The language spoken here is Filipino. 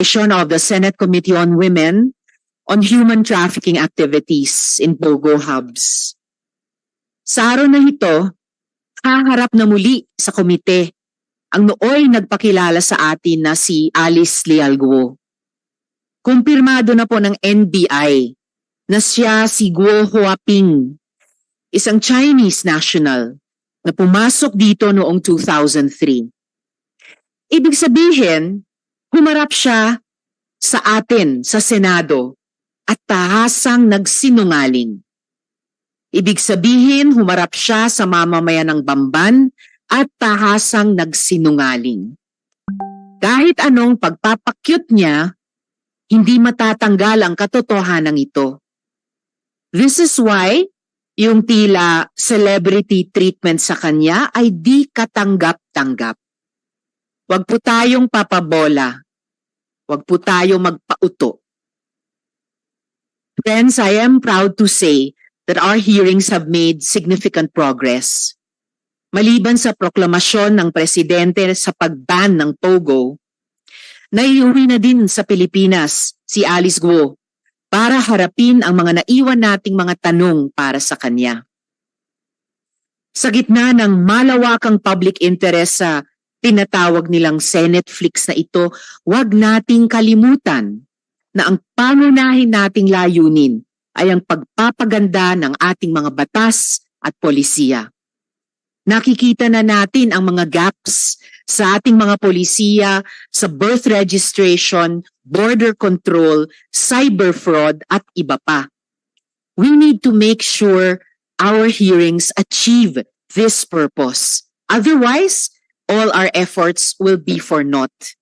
of the Senate Committee on Women on Human Trafficking Activities in Pogo Hubs. Sa araw na ito, haharap na muli sa komite ang nooy nagpakilala sa atin na si Alice Lialguo. Kumpirmado na po ng NBI na siya si Guo Huaping, isang Chinese national na pumasok dito noong 2003. Ibig sabihin, humarap siya sa atin sa Senado at tahasang nagsinungaling. Ibig sabihin, humarap siya sa mamamayan ng Bamban at tahasang nagsinungaling. Kahit anong pagpapakyut niya, hindi matatanggal ang katotohanan ito. This is why yung tila celebrity treatment sa kanya ay di katanggap-tanggap. Huwag po tayong papabola. Huwag po tayong magpauto. Friends, I am proud to say that our hearings have made significant progress. Maliban sa proklamasyon ng presidente sa pagban ng Pogo, naiuwi na din sa Pilipinas si Alice Guo para harapin ang mga naiwan nating mga tanong para sa kanya. Sa gitna ng malawakang public interest sa tinatawag nilang Senate Flix na ito, huwag nating kalimutan na ang pangunahin nating layunin ay ang pagpapaganda ng ating mga batas at polisiya. Nakikita na natin ang mga gaps sa ating mga polisiya sa birth registration, border control, cyber fraud at iba pa. We need to make sure our hearings achieve this purpose. Otherwise, all our efforts will be for naught.